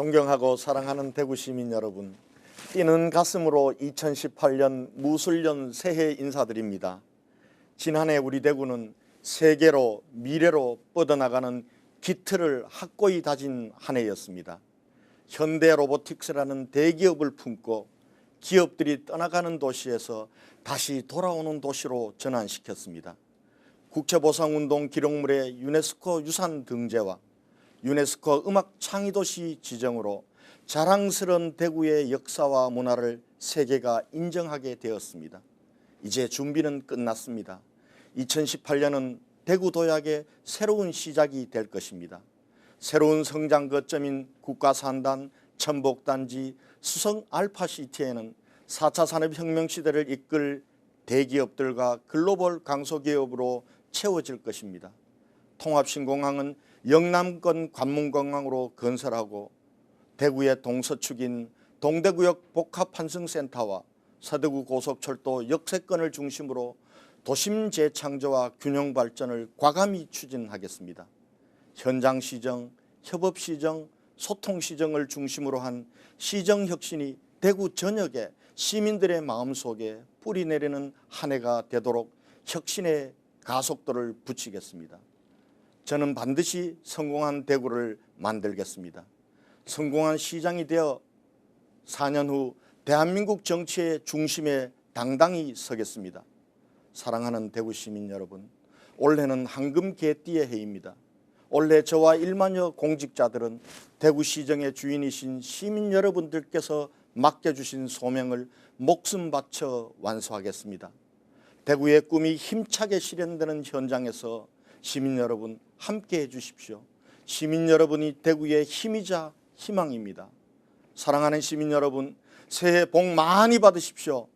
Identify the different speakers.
Speaker 1: 존경하고 사랑하는 대구 시민 여러분, 뛰는 가슴으로 2018년 무술년 새해 인사드립니다. 지난해 우리 대구는 세계로 미래로 뻗어나가는 기틀을 확고히 다진 한 해였습니다. 현대 로보틱스라는 대기업을 품고 기업들이 떠나가는 도시에서 다시 돌아오는 도시로 전환시켰습니다. 국제보상운동 기록물의 유네스코 유산 등재와 유네스코 음악 창의도시 지정으로 자랑스러운 대구의 역사와 문화를 세계가 인정하게 되었습니다. 이제 준비는 끝났습니다. 2018년은 대구 도약의 새로운 시작이 될 것입니다. 새로운 성장 거점인 국가산단, 천복단지, 수성 알파시티에는 4차 산업혁명 시대를 이끌 대기업들과 글로벌 강소기업으로 채워질 것입니다. 통합신공항은 영남권 관문공항으로 건설하고 대구의 동서축인 동대구역 복합환승센터와 서대구 고속철도 역세권을 중심으로 도심 재창조와 균형 발전을 과감히 추진하겠습니다. 현장 시정, 협업 시정, 소통 시정을 중심으로 한 시정 혁신이 대구 전역의 시민들의 마음속에 뿌리 내리는 한 해가 되도록 혁신의 가속도를 붙이겠습니다. 저는 반드시 성공한 대구를 만들겠습니다. 성공한 시장이 되어 4년 후 대한민국 정치의 중심에 당당히 서겠습니다. 사랑하는 대구 시민 여러분, 올해는 황금 개띠의 해입니다. 올해 저와 1만여 공직자들은 대구 시정의 주인이신 시민 여러분들께서 맡겨주신 소명을 목숨 바쳐 완수하겠습니다. 대구의 꿈이 힘차게 실현되는 현장에서 시민 여러분 함께 해주십시오. 시민 여러분이 대구의 힘이자 희망입니다. 사랑하는 시민 여러분, 새해 복 많이 받으십시오.